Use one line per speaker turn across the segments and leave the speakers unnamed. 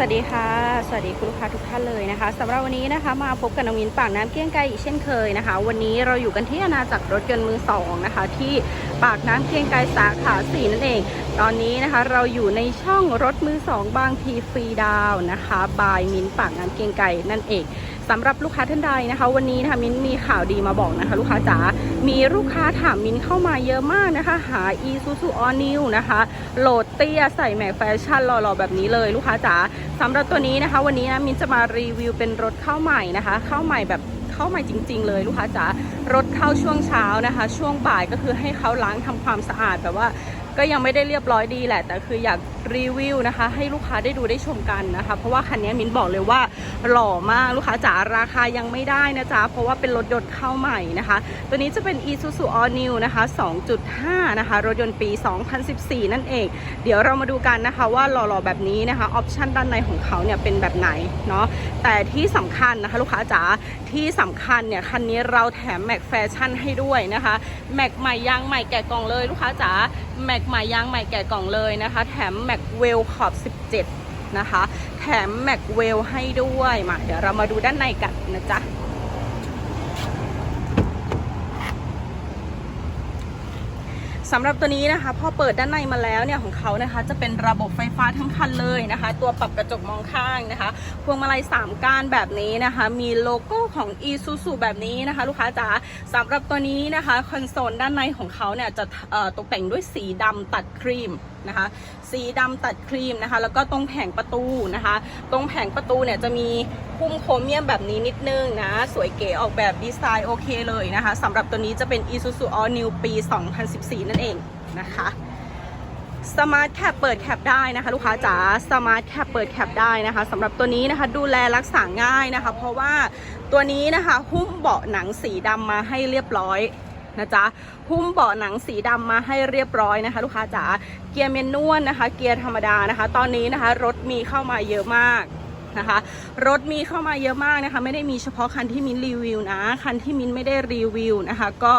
วัสดีค่ะ สวัสดีคุณลูกค้าทุกท่านเลยนะคะสำหรับวันนี้นะคะมาพบกับน้องมินปากน้ำเกี้ยงไก่อีกเช่นเคยนะคะ วันนี้เราอยู่กันที่อาณาจักรรถยนต์มือสองนะคะที่ปากน้ำเกี้ยงไก่สาขาสี่นั่นเอง ตอนนี้นะคะเราอยู่ในช่องรถมือสองบางทีฟรีดาวนะคะบายมินปากน้ำเกี้ยงไก่นั่นเอง สำหรับลูกค้าท่านใดนะคะ วันนี้นะคะมิ้นมีข่าวดีมาบอกนะคะ ลูกค้าจ๋ามีลูกค้าถามมิ้นเข้ามาเยอะมากนะคะ หา e s u s u All New นะคะ โหลดเตี้ยใส่แม็กแฟชั่นหล่อๆแบบนี้เลยลูกค้าจ๋าสำหรับตัวนี้นะคะ วันนี้นะมิ้นจะมารีวิวเป็นรถเข้าใหม่นะคะเข้าใหม่แบบเข้าใหม่จริง ๆ เลยลูกค้าจ๋ารถเข้าช่วงเช้านะคะ ช่วงบ่ายก็คือให้เขาล้างทำความสะอาดแบบว่า ก็ยังไม่ได้เรียบร้อยดีแหละ แต่คืออยากรีวิวนะคะ ให้ลูกค้าได้ดูได้ชมกันนะคะ เพราะว่าคันนี้มิ้นบอกเลยว่าหล่อมากลูกค้าจ๋าราคายังไม่ได้นะจ๊ะ เพราะว่าเป็นรถยนต์เข้าใหม่นะคะ ตัวนี้จะเป็น Isuzu All New นะคะ 2.5 นะคะ รถยนต์ปี 2014 นั่นเอง เดี๋ยวเรามาดูกันนะคะว่าหล่อๆแบบนี้นะคะออปชันด้านในของเขาเนี่ยเป็นแบบไหนเนาะแต่ที่สำคัญนะคะลูกค้าจ๋าที่สำคัญเนี่ยคันนี้เราแถมแม็กแฟชั่นให้ด้วยนะคะแม็กใหม่ยางใหม่แกะกล่องเลยลูกค้าจ๋า แม็กใหม่ยางใหม่แกะกล่องเลยนะคะ แถมแม็กเวลขอบ 17 นะคะ แถมแม็กเวลให้ด้วยมาเดี๋ยวเรามาดูด้านในกันนะจ๊ะ สำหรับตัวนี้นะคะพอเปิดด้านในมาแล้วเนี่ยของเขานะคะ จะเป็นระบบไฟฟ้าทั้งคันเลยนะคะ ตัวปรับกระจกมองข้างนะคะพวงมาลัย3ก้านแบบนี้นะคะ มีโลโก้ของ e s u s u แบบนี้นะคะ ลูกค้าจ๋าสำหรับตัวนี้นะคะคอนโซลด้านในของเขาเนี่ยจะตกแต่งด้วยสีดำตัดครีม นะคะ สีดำตัดครีมนะคะ แล้วก็ตรงแผงประตูนะคะ ตรงแผงประตูเนี่ยจะมีพุ่มโครเมียมแบบนี้นิดนึงนะ สวยเก๋ออกแบบดีไซน์โอเคเลยนะคะสำหรับตัวนี้จะเป็น Isuzu All New ปี 2014 นั่นเองนะคะสมาร์ทแคปเปิดแคปได้นะคะลูกค้าจ๋าสมาร์ทแคปเปิดแคปได้นะคะสำหรับตัวนี้นะคะดูแลรักษาง่ายนะคะ เพราะว่าตัวนี้นะคะหุ้มเบาะหนังสีดำมาให้เรียบร้อย นะจ๊ะหุ้มเบาะหนังสีดำมาให้เรียบร้อยนะคะ ลูกค้าจ๋าเกียร์เมนนวลนะคะ เกียร์ธรรมดานะคะ ตอนนี้นะคะ รถมีเข้ามาเยอะมากนะคะ รถมีเข้ามาเยอะมากนะคะ ไม่ได้มีเฉพาะคันที่มินรีวิวนะ คันที่มินไม่ได้รีวิวนะคะ ก็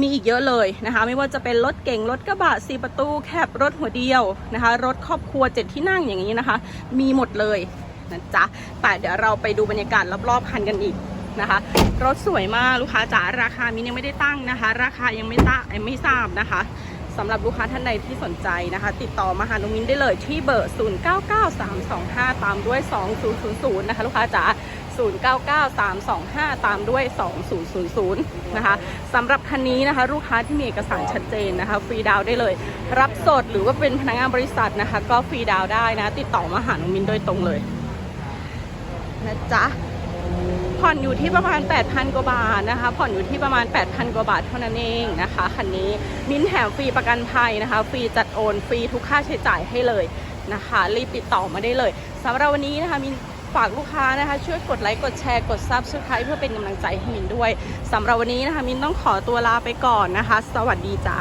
มีอีกเยอะเลยนะคะ ไม่ว่าจะเป็นรถเก่งรถกระบะสีประตูแคบรถหัวเดียวนะคะ รถครอบครัวเจ็ดที่นั่งอย่างนี้นะคะ มีหมดเลยนะจ๊ะแต่เดี๋ยวเราไปดูบรรยากาศรอบๆคันกันอีก นะคะ รถสวยมากลูกค้าจ๋าราคามินยังไม่ได้ตั้งนะคะ ราคายังไม่ตาไม่ทราบนะคะสำหรับลูกค้าท่านใดที่สนใจนะคะ ติดต่อมาหาน้องมินได้เลยที่เบอร์ 099325 ตามด้วย 2000 นะคะ ลูกค้าจ๋า099325 ตามด้วย 2000 นะคะสำหรับคันนี้นะคะ ลูกค้าที่มีเอกสารชัดเจนนะคะ ฟรีดาวได้เลย รับสดหรือว่าเป็นพนักงานบริษัทนะคะ ก็ฟรีดาวได้นะ ติดต่อมาหาน้องมินโดยตรงเลย นะจ๊ะ ผ่อนอยู่ที่ประมาณ 8,000 กว่าบาทนะคะ ผ่อนอยู่ที่ประมาณ 8,000 กว่าบาทเท่านั้นเองนะคะ คันนี้มิ้นแถมฟรีประกันภัยนะคะ ฟรีจัดโอน ฟรีทุกค่าใช้จ่ายให้เลยนะคะ รีบติดต่อมาได้เลยสำหรับวันนี้นะคะมินฝากลูกค้านะคะ ช่วยกดไลค์ กดแชร์ กด Subscribe เพื่อเป็นกำลังใจให้มินด้วยสำหรับวันนี้นะคะ มินต้องขอตัวลาไปก่อนนะคะ สวัสดีจ้า